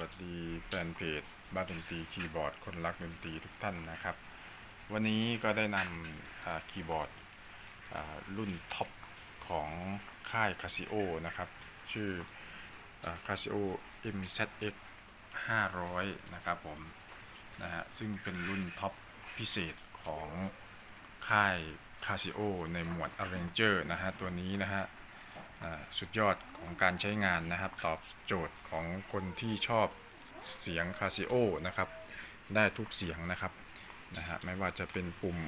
วัสดีแฟนเพจบ้านดนตรีคีย์บอร์ด คนรักดนตรีทุกท่านนะครับ วันนี้ก็ได้นำคีย์บอร์ดรุ่นท็อปของค่าย Casio นะครับ ชื่ออ่า Casio MZX 500 นะครับผมนะฮะซึ่งเป็นรุ่นท็อปพิเศษของค่าย Casio ในหมวด Arranger นะฮะตัวนี้นะฮะ สุดยอดของการใช้งานนะครับ ตอบโจทย์ของคนที่ชอบเสียงคาซิโอนะครับ ได้ทุกเสียงนะครับนะฮะไม่ว่าจะเป็นปุ่ม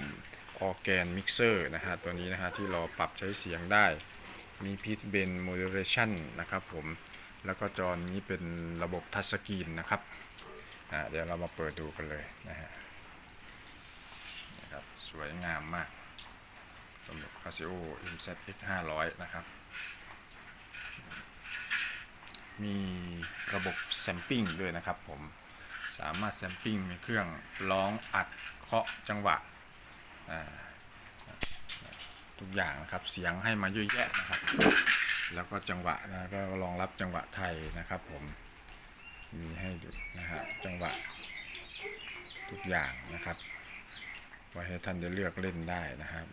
ออแกนมิกเซอร์นะฮะตัวนี้นะฮะที่เราปรับใช้เสียงได้มีพีทเบนโมเดเลชันนะครับผมแล้วก็จอนี้เป็นระบบทัชสกรีนนะครับอ่าเดี๋ยวเรามาเปิดดูกันเลยนะฮะนะครับสวยงามมากสำหรับ Casio MZX 500 นะครับ มีระบบแซมปิ้งด้วยนะครับผมสามารถแซมปิ้งในเครื่องร้องอัดเคาะจังหวะทุกอย่างนะครับเสียงให้มาเยอะแยะนะครับ แล้วก็จังหวะนะก็รองรับจังหวะไทยนะครับผมมีให้ดูนะฮะจังหวะทุกอย่างนะครับไว้ให้ท่านได้เลือกเล่นได้นะครับ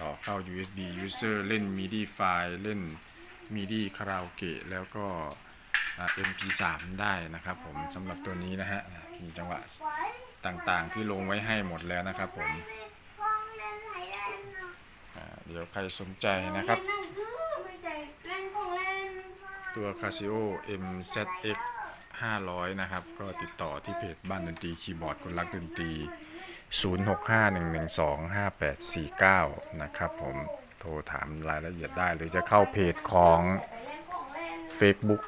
ต่อเข้า USB user เล่น MIDI ไฟล์เล่น MIDI คาราโอเกะแล้วก็อ่า MP3 ได้นะครับผมสำหรับตัวนี้นะฮะมีจังหวะต่างๆที่ลงไว้ให้หมดแล้วนะครับผมเดี๋ยวใครสนใจนะครับเล่นหนังสือไม่ใช่เองเล่นตัว Casio MZX 500 นะครับ ก็ติดต่อที่เพจบ้านดนตรีคีย์บอร์ดคนรักดนตรี 0651125849 นะครับผม โทรถามรายละเอียดได้ หรือจะเข้าเพจของเล่นของเล่น Facebook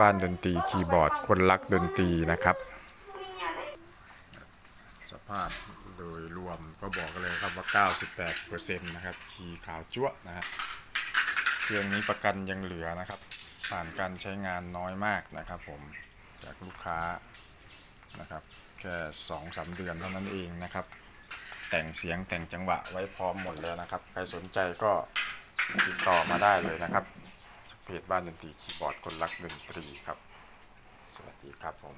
บ้านดนตรีคีย์บอร์ด คนรักดนตรีนะครับ สภาพโดยรวมก็บอกกันเลยครับว่า 98%นะครับคีย์ขาวจั๊วนะฮะเครื่องนี้ประกันยังเหลือนะครับ ผ่านการใช้งานน้อยมากนะครับผมจากลูกค้านะครับแค่2-3 เดือนเท่านั้นเองนะครับ แต่งเสียงแต่งจังหวะไว้พร้อมหมดแล้วนะครับ ใครสนใจก็ติดต่อมาได้เลยนะครับเพจบ้านดนตรีคีย์บอร์ดคนรักดนตรีครับ สวัสดีครับผม